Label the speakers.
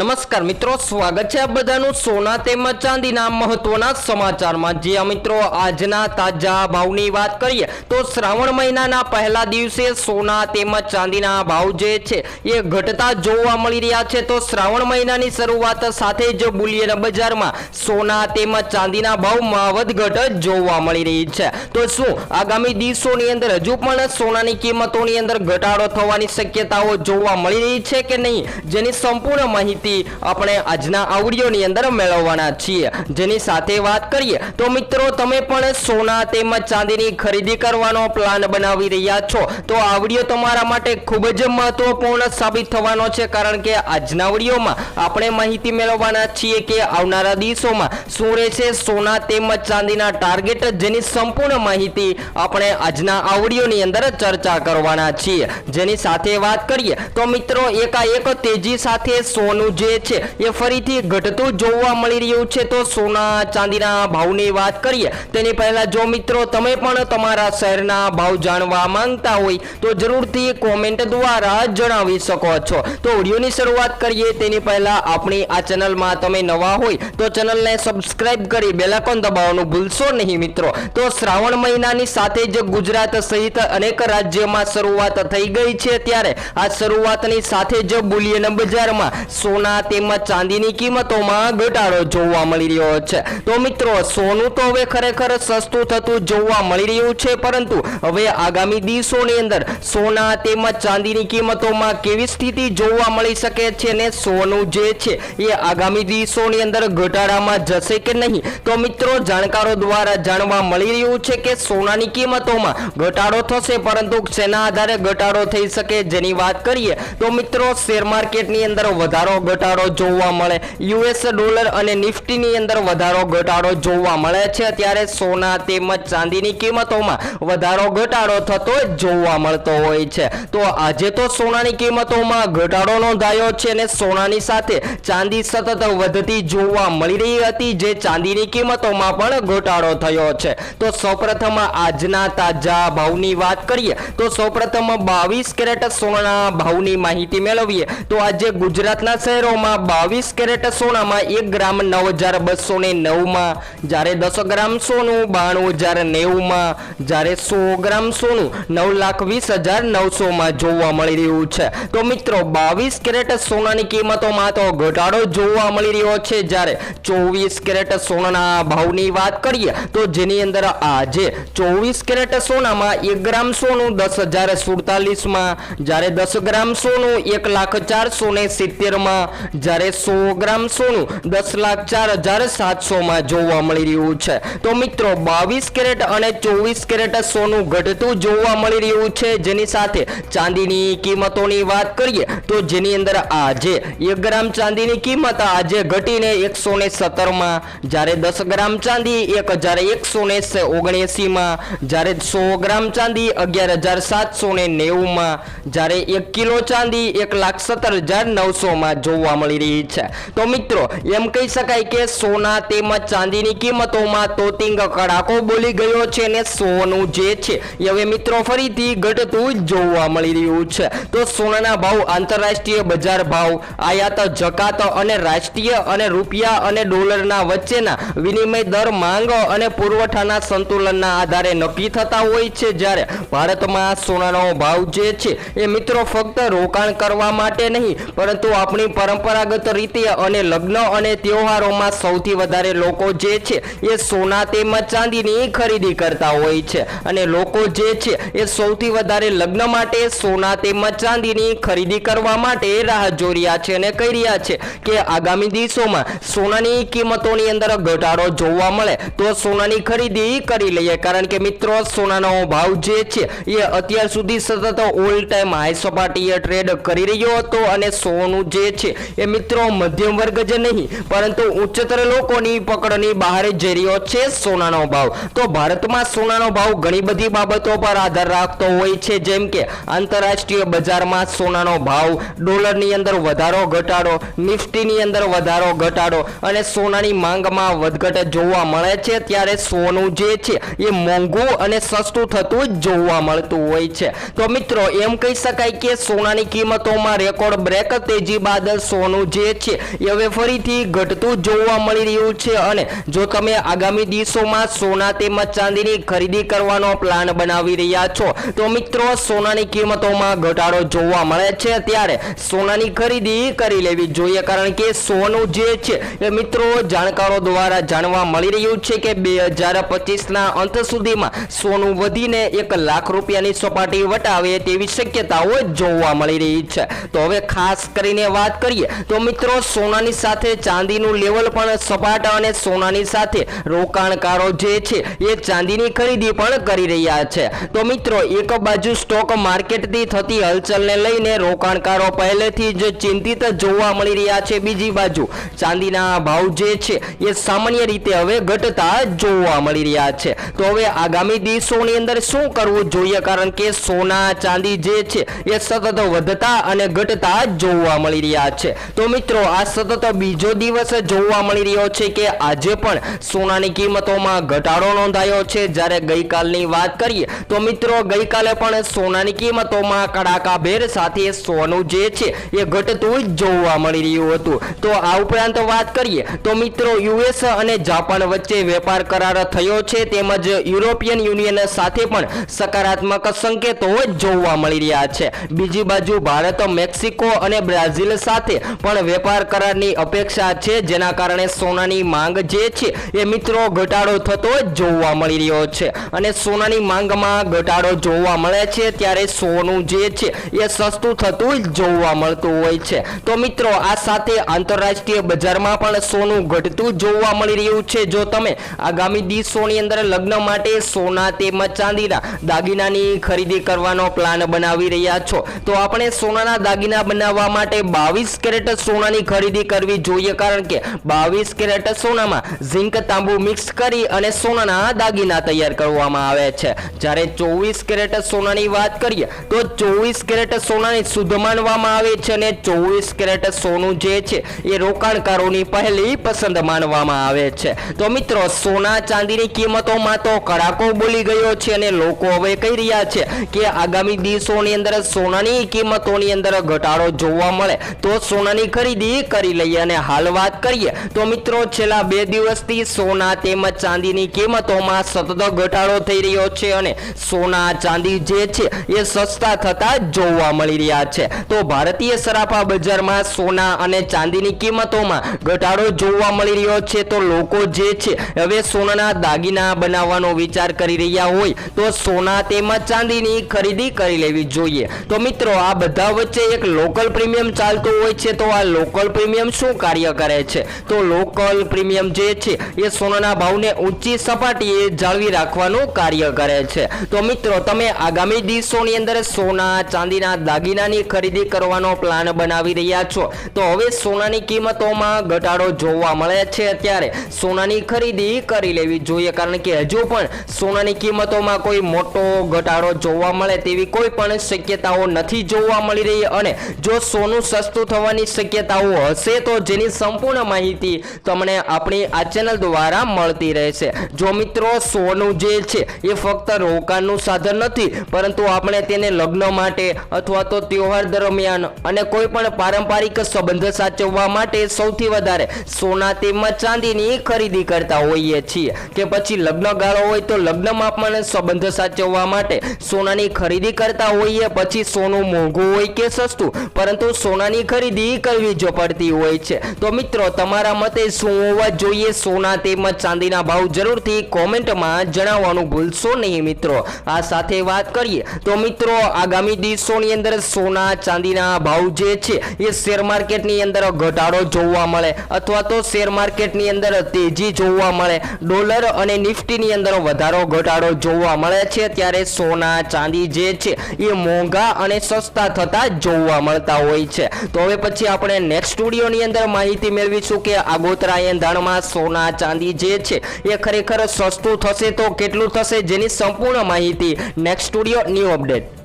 Speaker 1: નમસ્કાર મિત્રો, સ્વાગત છે આ બધાનું સોના તેમજ ચાંદીના મહત્વના સમાચારમાં. જે મિત્રો આજના તાજા ભાવની વાત કરીએ, તો શ્રાવણ મહિનાના પહેલા દિવસે સોના તેમજ ચાંદીના ભાવ જે છે, એ ઘટતા જોવા મળી રહ્યા છે. તો શ્રાવણ મહિનાની શરૂઆત સાથે જ બુલિયન બજારમાં સોના તેમજ ચાંદીના ભાવમાં વધઘટ જોવા મળી રહી છે. તો શું, આગામી દિવસોની અંદર હજુ પણ સોનાની કિંમતોની અંદર ઘટાડો થવાની શક્યતાઓ જોવા મળી રહી છે કે નહીં? જેની સંપૂર્ણ માહિતી આપણે આજના આવડીઓની અંદર મેળવવાના છીએ. જેની સાથે વાત કરીએ, તો મિત્રો તમે પણ સોના તેમજ ચાંદીની ખરીદી કરવાનો પ્લાન બનાવી રહ્યા છો. તો આ આવડીઓ તમારા માટે ખૂબ જ મહત્વપૂર્ણ સાબિત થવાનો છે, કારણ કે આજના આવડીઓમાં આપણે માહિતી મેળવવાના છીએ કે આવનારા દિવસોમાં શું રહેશે સોના તેમજ ચાંદીના ટાર્ગેટ જેની સંપૂર્ણ માહિતી આપણે આજના આવડીઓની અંદર ચર્ચા કરવાના છીએ. જેની સાથે વાત કરીએ, તો મિત્રો એકાએક તેજી સાથે સોનું જે છે એ ફરીથી ઘટતું જોવા મળી રહ્યું છે. તો સોના ચાંદીના ભાવની વાત કરીએ, તેની પહેલા જો મિત્રો તમે પણ તમારા શહેરના ભાવ જાણવા માંગતા હોય, તો જરૂરથી કોમેન્ટ દ્વારા જણાવી શકો છો. તો ઓડિયોની શરૂઆત કરીએ, તેની પહેલા આપણી આ ચેનલમાં તમે નવા હોય, તો ચેનલને સબસ્ક્રાઇબ કરી બેલાકોન દબાવવાનું ભૂલશો નહીં મિત્રો. તો શ્રાવણ મહિનાની સાથે જ ગુજરાત સહિત અનેક રાજ્યમાં શરૂઆત થઈ ગઈ છે. ત્યારે આ શરૂઆતની સાથે જ બુલિયન બજારમાં સોના તેમજ ચાંદીની કિંમતોમાં ઘટાડો જોવા મળી રહ્યો છે. તો મિત્રો, સોનું તો હવે ખરેખર સસ્તું થતું જોવા મળી રહ્યું છે, પરંતુ હવે આગામી દિવસોની અંદર સોના તેમજ ચાંદીની કિંમતોમાં કેવી સ્થિતિ જોવા મળી શકે છે ને સોનું જે છે એ આગામી દિવસોની અંદર ઘટાડામાં જશે કે નહીં? તો મિત્રો, જાણકારો દ્વારા જાણવા મળી રહ્યું છે કે સોનાની કિંમતોમાં ઘટાડો થશે, પરંતુ શેના આધારે ઘટાડો થઈ શકે જેની વાત કરીએ? તો મિત્રો, શેર માર્કેટની અંદર વધારો ઘટાડો જોવા મળે. યુએસ ડોલર અને નિફ્ટીની અંદર વધારો ઘટાડો જોવા મળે છે. ત્યારે સોના તેમજ ચાંદીની કિંમતોમાં વધારો ઘટાડો થતો જોવા મળતો હોય છે. તો આજે તો સોનાની કિંમતોમાં ઘટાડો નોંધાયો છે અને સોનાની સાથે ચાંદી સતત વધતી જોવા મળી રહી હતી, જે ચાંદીની કિંમતોમાં પણ ઘટાડો થયો છે. તો સૌપ્રથમ આજના તાજા ભાવની વાત કરીએ, તો સૌપ્રથમ બાવીસ કેરેટ સોનાના ભાવની માહિતી મેળવીએ. તો આજે ગુજરાતના શહેરોમાં બાવીસ કેરેટ સોનામાં એક ગ્રામ નવ હજાર બસો ને નવમાં, જ્યારે દસ ગ્રામ સોનું, બાણું હજાર નેવુંમાં, જ્યારે સો ગ્રામ સોનું, નવ લાખ વીસ હજાર નવસોમાં જોવા મળી રહ્યું છે. તો મિત્રો, બાવીસ કેરેટ સોનાની કિંમતોમાં તો ઘટાડો જોવા મળી રહ્યો છે. જ્યારે ચોવીસ કેરેટ સોનાના ભાવની વાત કરીએ, તો જેની અંદર આજે ચોવીસ કેરેટ સોનામાં એક ગ્રામ સોનું દસ હજાર સુડતાલીસમાં, જ્યારે દસ ગ્રામ સોનું એક લાખ ચારસો ને સિત્તેરમાં જ્યારે સો ગ્રામ સોનું દસ લાખ ચાર હજાર સાતસોમાં જોવા મળી રહ્યું છે. તો મિત્રો, બાવીસ કેરેટ અને ચોવીસ કેરેટ સોનું ઘટતું જોવા મળી રહ્યું છે. જેની સાથે ચાંદીની કિંમતોની વાત કરીએ, તો જેની અંદર આજે એક ગ્રામ ચાંદીની કિંમત આજે ઘટીને એકસો ને સત્તરમાં, જ્યારે દસ ગ્રામ ચાંદી એક હજાર એકસો ને ઓગણએંસીમાં, જ્યારે સો ગ્રામ ચાંદી અગિયાર હજાર સાતસો ને નેવુંમાં, જ્યારે એક કિલો ચાંદી એક લાખ સત્તર હજાર નવસોમાં જોવા મળી રહી છે. તો મિત્રો, એમ કહી શકાય કે સોના તેમજ ચાંદીની કિંમતોમાં તોતિંગ કડાકો બોલી ગયો છે ને સોનું જે છે હવે મિત્રો ફરીથી ઘટતું જોવા મળી રહ્યું છે. તો સોનાના ભાવ, આંતરરાષ્ટ્રીય બજાર ભાવ, આયાત, જકાત અને રાષ્ટ્રીય અને રૂપિયા અને ડોલરના વચ્ચેના વિનિમય દર, માંગ અને પુરવઠાના સંતુલનના આધારે નક્કી થતા હોય છે જ્યારે ભારતમાં સોનાનો ભાવ જે છે, એ મિત્રો ફક્ત રોકાણ કરવા માટે નહીં, પરંતુ આપણી પરંપરાગત રીતે અને લગ્ન અને તહેવારોમાં સૌથી વધારે લોકો જે છે એ સોના તેમજ ચાંદીની ખરીદી કરતા હોય છે. અને લોકો જે છે એ સૌથી વધારે લગ્ન માટે સોના તેમજ ચાંદીની ખરીદી કરવા માટે રાહ જોઈ રહ્યા છે અને કહી રહ્યા છે કે આગામી દિવસોમાં સોનાની કિંમતોની અંદર ઘટાડો જોવા મળે તો સોનાની ખરીદી કરી લઈએ. કારણ કે મિત્રો, સોનાનો ભાવ જે છે એ અત્યાર સુધી સતત ઓલ ટાઈમ હાઈ સપાટીએ ટ્રેડ કરી રહ્યો હતો અને સોનું જે છે એ મિત્રો મધ્યમ વર્ગ જ નહીં, પરંતુ ઉચ્ચતર લોકોની પકડની બહાર જઈ રહ્યો છે સોનાનો ભાવ. તો ભારતમાં સોનાનો ભાવ ઘણી બધી બાબતો પર આધાર રાખતો હોય છે, જેમ કે આંતરરાષ્ટ્રીય બજારમાં સોનાનો ભાવ ડોલરની અંદર વધારો ઘટાડો, નિફ્ટીની અંદર વધારો ઘટાડો અને સોનાની માંગમાં વધઘટ જોવા મળે છે, ત્યારે સોનું જે છે એ મોંઘું અને સસ્તું થતું જોવા મળતું હોય છે. તો મિત્રો, એમ કહી શકાય કે સોનાની કિંમતોમાં રેકોર્ડ બ્રેક, તેજી બાદ સોનું જે છે, એ હવે ફરીથી ઘટતું જોવા મળી રહ્યું છે અને જો તમે આગામી દિવસોમાં સોના તેમજ ચાંદીની ખરીદી કરવાનો પ્લાન બનાવી રહ્યા છો, તો મિત્રો સોનાની કિંમતોમાં ઘટાડો જોવા મળે છે. ત્યારે સોનાની ખરીદી કરી લેવી જોઈએ, કારણ કે સોનું જે છે, એ મિત્રો જાણકારો દ્વારા જાણવા મળી રહ્યું છે કે બે હજાર પચીસના અંત સુધીમાં સોનું વધીને એક લાખ રૂપિયાની સપાટી વટાવે તેવી શક્યતાઓ જોવા મળી રહી છે. તો હવે ખાસ કરીને વાત કરીએ તો મિત્રો, સોનાની સાથે ચાંદીનું લેવલ પણ સપાટ અને સોનાની સાથે રોકાણકારો જે છે, એ ચાંદીની ખરીદી પણ કરી રહ્યા છે. તો મિત્રો, એક બાજુ સ્ટોક માર્કેટથી થતી હલચલને લઈને રોકાણકારો પહેલેથી જ ચિંતિત જોવા મળી રહ્યા છે. બીજી બાજુ, ચાંદીના ભાવ જે છે, એ સામાન્ય રીતે હવે ઘટતા જોવા મળી રહ્યા છે. તો હવે આગામી દિવસોની અંદર શું કરવું જોઈએ? કારણ કે સોના, ચાંદી જે છે, એ સતત વધતા અને ઘટતા જોવા મળી રહ્યા છે તો મિત્રો, આ સતત બીજો દિવસ જોવા મળી રહ્યો છે કે આજે પણ સોનાની કિંમતોમાં ઘટાડો નોંધાયો છે. જ્યારે ગઈકાલની વાત કરીએ, તો મિત્રો, ગઈકાલે પણ સોનાની કિંમતોમાં કડાકાભેર સાથે સોનું જે છે, એ ઘટતું જ જોવા મળી રહ્યું હતું. તો આ ઉપરાંત વાત કરીએ, તો મિત્રો, યુએસ અને જાપાન વચ્ચે વેપાર કરાર થયો છે. તેમજ યુરોપિયન યુનિયન સાથે પણ સકારાત્મક સંકેતો જોવા મળી રહ્યા છે. બીજી બાજુ ભારત, મેક્સિકો અને બ્રાઝિલ સાથે પણ વેપાર કરારની અપેક્ષા છે, જેના કારણે સોનાની માંગ જે છે, એ મિત્રો ઘટાડો થતો જોવા મળી રહ્યો છે. અને સોનાની માંગમાં ઘટાડો જોવા મળે છે, ત્યારે સોનું જે છે, એ સસ્તું થતું જોવા મળતું હોય છે. તો મિત્રો, આ સાથે આંતરરાષ્ટ્રીય બજારમાં પણ સોનું ઘટતું જોવા મળી રહ્યું છે. જો તમે આગામી દિવસોની અંદર લગ્ન માટે સોના તેમજ ચાંદીના દાગીનાની ખરીદી કરવાનો પ્લાન બનાવી રહ્યા છો, તો આપણે સોનાના દાગીના બનાવવા માટે બાવીસ કેરેટ સોનાની ખરીદી કરવી જોઈએ કારણ કે બાવીસ કેરેટ સોનામાં ઝિંક તાંબુ મિક્સ કરી અને સોનાના દાગીના તૈયાર કરવામાં આવે છે. જ્યારે ચોવીસ કેરેટ સોનાની વાત કરીએ તો ચોવીસ કેરેટ સોનાની શુદ્ધ માનવામાં આવે છે અને ચોવીસ કેરેટ સોનું જે છે એ રોકાણકારોની પહેલી પસંદ માનવામાં આવે છે. તો મિત્રો, સોના ચાંદીની કિંમતોમાં તો કડાકો બોલી ગયો છે અને લોકો હવે કહી રહ્યા છે કે આગામી દિવસોની અંદર સોનાની કિંમતોની અંદર ઘટાડો જોવા મળે તો સોનાની ખરીદી કરી લઈએ અને હાલ વાત કરીએ તો મિત્રો છેલ્લા બે દિવસથી સોના તેમજ ચાંદીની કિંમતોમાં સતત ઘટાડો થઈ રહ્યો છે અને સોના, ચાંદી જે છે એ સસ્તા થતા જોવા મળી રહ્યા છે. તો ભારતીય સરાફા બજારમાં સોના અને ચાંદીની કિંમતોમાં ઘટાડો જોવા મળી રહ્યો છે. તો લોકો જે છે હવે સોનાના દાગીના બનાવવાનો વિચાર કરી રહ્યા હોય તો સોના તેમજ ચાંદીની ખરીદી કરી લેવી જોઈએ. તો મિત્રો આ બધા વચ્ચે એક લોકલ પ્રીમિયમ ચાલતું હોય છે તો આ લોકલ પ્રીમિયમ શું કાર્ય કરે છે? તો લોકલ પ્રીમિયમ જે છે, એ સોનાના ભાવને ઊંચી સપાટીએ જાળવી રાખવાનું કાર્ય કરે છે. તો મિત્રો, તમે આગામી દિવસોની અંદર સોના, ચાંદીના દાગીનાની ખરીદી કરવાનો પ્લાન બનાવી રહ્યા છો. તો હવે સોનાની કિંમતોમાં ઘટાડો જોવા મળે છે ત્યારે સોનાની ખરીદી કરી લેવી જોઈએ, કારણ કે હજુ પણ સોનાની કિંમતોમાં કોઈ મોટો ઘટાડો જોવા મળે તેવી કોઈ પણ શક્યતાઓ નથી જોવા મળી રહી. અને જો સોનું સસ્તું થવાની શક્યતાઓ હશે તો જેની સંપૂર્ણ માહિતી તમને આપણી આ ચેનલ દ્વારા મળતી રહેશે. જો મિત્રો, સોનું જે છે એ ફક્ત રોકાણનું સાધન નથી, પરંતુ આપણે તેને લગ્ન માટે અથવા તો તહેવાર દરમિયાન અને કોઈ પણ પારંપરિક સંબંધ સાચવવા માટે સૌથી વધારે સોના તેમજ ચાંદીની ખરીદી કરતા હોઈએ છીએ. કે પછી લગ્ન ગાળો હોય તો લગ્નમાં પણ સંબંધ સાચવવા માટે સોનાની ખરીદી કરતા હોઈએ, પછી સોનું મોંઘું હોય કે સસ્તું, પરંતુ સોનાની ખરીદી કરવી જ પડતી હોય છે. તો મિત્રો, તમારા મતે શું હોવા જોઈએ? સોના તેમજ ચાંદીના ભાવ જરૂરથી કોમેન્ટમાં જણાવવાનું ભૂલશો નહીં મિત્રો. આ સાથે વાત કરીએ. તો મિત્રો, આગામી દિવસોની અંદર સોના, ચાંદીના ભાવ જે છે, એ શેર માર્કેટની અંદર ઘટાડો જોવા મળે અથવા તો શેર માર્કેટની અંદર તેજી જોવા મળે. ડોલર અને નિફ્ટીની અંદર વધારો, ઘટાડો જોવા મળે છે. ત્યારે સોના, ચાંદી જે છે, એ મોંઘા અને સસ્તા થતા જોવા મળતા હોય છે. તો હવે પછી આપણે નેક્સ્ટ સ્ટુડિયોની અંદર માહિતી મેળવીશું કે આગોતરા એંધાણમાં સોના, ચાંદી જે છે, એ ખરેખર સસ્તું થશે તો કેટલું થશે જેની સંપૂર્ણ માહિતી નેક્સ્ટ સ્ટુડિયો ન્યૂ અપડેટ